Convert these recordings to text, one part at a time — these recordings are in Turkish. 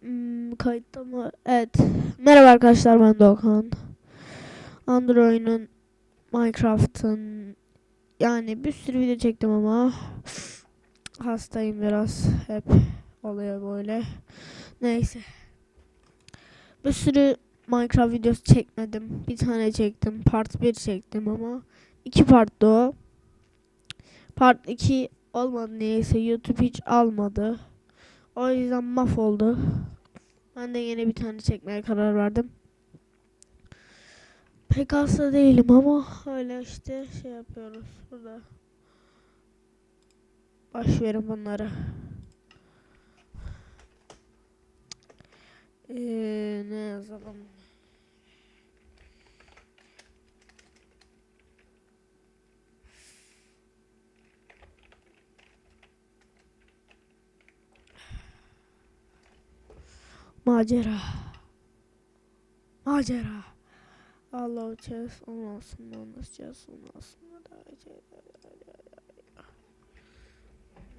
Hmm, kayıtta mı? Evet. Merhaba arkadaşlar ben Doğukan. Android'un Minecraft'ın yani bir sürü video çektim ama hastayım biraz. Hep oluyor böyle. Neyse. Bir sürü Minecraft videosu çekmedim. Bir tane çektim. Part 1 çektim ama iki parttı o. Part 2 olmadı neyse YouTube hiç almadı. O yüzden mahvoldu. Ben de yeni bir tane çekmeye karar verdim. Pek hasta değilim ama öyle işte şey yapıyoruz burada. Boş verin bunları. Ee, ne yazalım? Macera. Macera. Allah uçağız. Onu olsun. Onu. Onu olsun.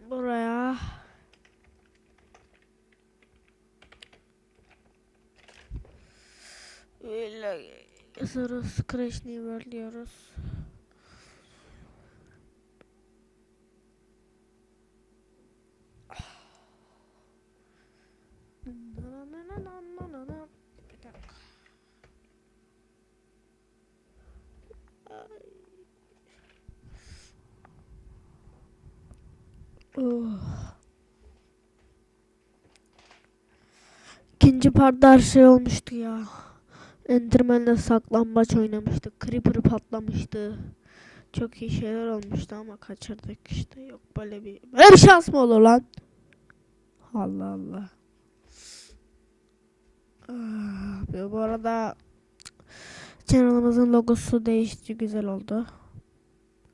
Buraya. Öyle yazıyoruz. Crash Never diyoruz. Oh. İkinci partta her şey olmuştu ya. Enderman'le saklambaç oynamıştık. Creeper patlamıştı. Çok iyi şeyler olmuştu ama kaçırdık işte. Yok böyle bir böyle bir şans mı olur lan? Allah Allah. Ah, bu arada kanalımızın logosu değişti. Güzel oldu.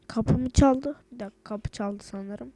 Kapımı çaldı. Bir dakika kapı çaldı sanırım.